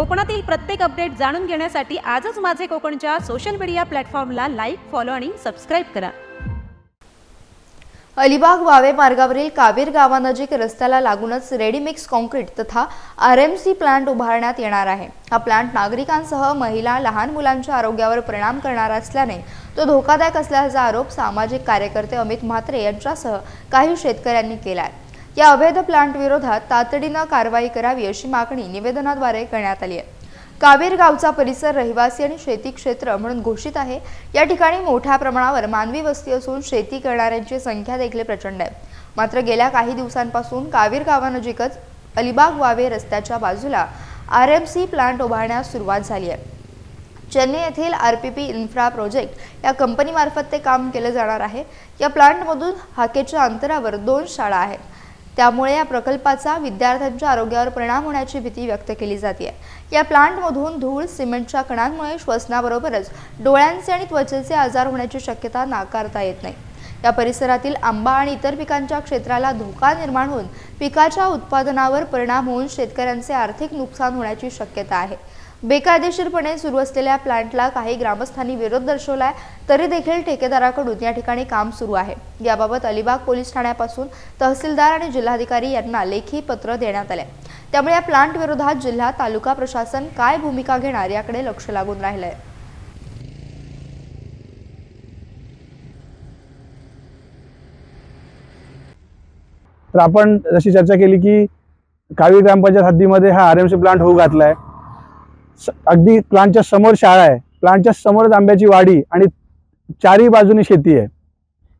कोकणातील प्रत्येक अपडेट जाणून घेण्यासाठी आजच माझे कोकणच्या सोशल मीडिया प्लॅटफॉर्मला लाईक फॉलो आणि सबस्क्राईब करा. अलिबाग वावे मार्गावरील कावीर गावानजीक रस्त्याला लागूनच रेडीमिक्स कॉन्क्रीट तथा आर एम सी प्लांट उभारण्यात येणार आहे. हा प्लांट नागरिकांसह महिला लहान मुलांच्या आरोग्यावर परिणाम करणारा असल्याने तो धोकादायक असल्याचा आरोप सामाजिक कार्यकर्ते अमित म्हात्रे यांच्यासह काही शेतकऱ्यांनी केला आहे या अवैध प्लांट विरोधात तातडीनं कारवाई करावी अशी मागणी निवेदनाद्वारे करण्यात आली आहे. कावीर गावचा परिसर रहिवासी आणि शेती क्षेत्र म्हणून घोषित आहे. या ठिकाणी मोठ्या प्रमाणावर मानवी वस्ती असून शेती करणाऱ्यांची संख्या देखील प्रचंड आहे. मात्र गेल्या काही दिवसांपासून कावीर गावानजीकच अलिबाग वावे रस्त्याच्या बाजूला आर एम सी प्लांट उभारण्यास सुरुवात झाली आहे. चेन्नई येथील R P P infra project या कंपनीमार्फत ते काम केलं जाणार आहे. या प्लांटमधून हाकेच्या अंतरावर दोन शाळा आहेत. त्यामुळे या प्रकल्पाचा विद्यार्थ्यांच्या आरोग्यावर परिणाम होण्याची भीती व्यक्त केली जाते. या प्लांटमधून धूळ सिमेंटच्या कणांमुळे श्वसनाबरोबरच डोळ्यांचे आणि त्वचेचे आजार होण्याची शक्यता नाकारता येत नाही. या परिसरातील आंबा आणि इतर पिकांच्या क्षेत्राला धोका निर्माण होऊन पिकाच्या उत्पादनावर परिणाम होऊन शेतकऱ्यांचे आर्थिक नुकसान होण्याची शक्यता आहे. बेकायदेशीरपणे सुरू असलेल्या प्लांटला काही ग्रामस्थांनी विरोध दर्शवलाय तरी देखील ठेकेदाराकडून या ठिकाणी काम सुरू आहे. याबाबत अलिबाग पोलीस ठाण्यापासून तहसीलदार आणि जिल्हाधिकारी यांना लेखी पत्र देण्यात आले त्यामुळे या प्लांट विरोधात जिल्हा तालुका प्रशासन काय भूमिका घेणार याकडे लक्ष लागून राहिलंय. तर आपण जशी चर्चा केली की कावी ग्रामपंचायत हद्दीमध्ये हा आर एम सी प्लांट होऊ घातलाय. आहे अगदी प्लांटच्या समोर शाळा आहे. प्लांटच्या समोरच आंब्याची वाडी आणि चारही बाजूनी शेती आहे.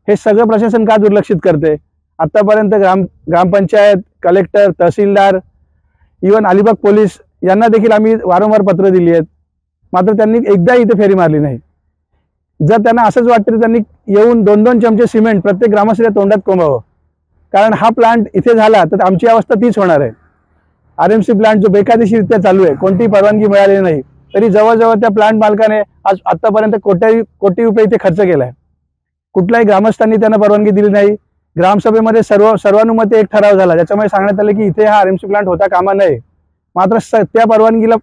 हे सगळं प्रशासन का दुर्लक्षित करते? आत्तापर्यंत ग्राम gram panchayat collector tehsildar even Alibag police यांना देखील आम्ही वारंवार पत्र दिली आहेत. मात्र त्यांनी एकदा इथे फेरी मारली नाही. जर त्यांना असंच वाटतं तर त्यांनी येऊन दोन दोन चमचे सिमेंट प्रत्येक ग्रामस्थाच्या तोंडात कोंबावं. कारण हा प्लांट इथे झाला तर आमची अवस्था तीच होणार आहे. आर एम सी प्लांट जो बेकायदेशीररित्या चालू आहे कोणतीही परवानगी मिळालेली नाही तरी जवळजवळ त्या प्लांट मालकाने आज आतापर्यंत कोटी कोटी रुपये इथे खर्च आहे कुठल्याही ग्रामस्थांनी त्यांना परवानगी दिली नाही. ग्रामसभेमध्ये सर्व सर्वानुमते एक ठराव झाला ज्याच्यामुळे सांगण्यात आलं की इथे हा आर एम सी प्लांट होता कामा नये. मात्र स त्या परवानगीला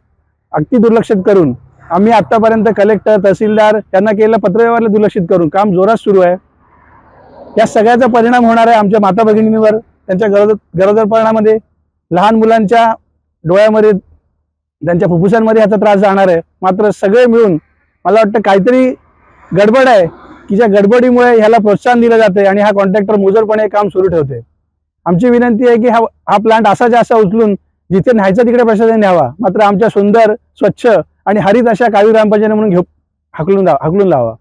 अगदी दुर्लक्षित करून आम्ही आतापर्यंत कलेक्टर तहसीलदार यांना केलेलं पत्रव्यवहारला दुर्लक्षित करून काम जोरात सुरू आहे. या सगळ्याचा परिणाम होणार आहे आमच्या माता भगिनींवर त्यांच्या गरोदर गरोदरपणामध्ये लहान मुलांच्या डोळ्यामध्ये त्यांच्या फुफ्फुसांमध्ये ह्याचा त्रास जाणार आहे. मात्र सगळे मिळून मला वाटतं काहीतरी गडबड आहे की ज्या गडबडीमुळे ह्याला प्रोत्साहन दिलं जाते आणि हा कॉन्ट्रॅक्टर मुजरपणे काम सुरू ठेवते आमची विनंती आहे की हा हा प्लांट असाच्या असा उचलून जिथे न्यायचं तिकडे प्रशासन न्यावा. मात्र आमच्या सुंदर स्वच्छ आणि हरित अशा काळी ग्रामपंचायत म्हणून घेऊ हाकलून लावा हाकलून लावा.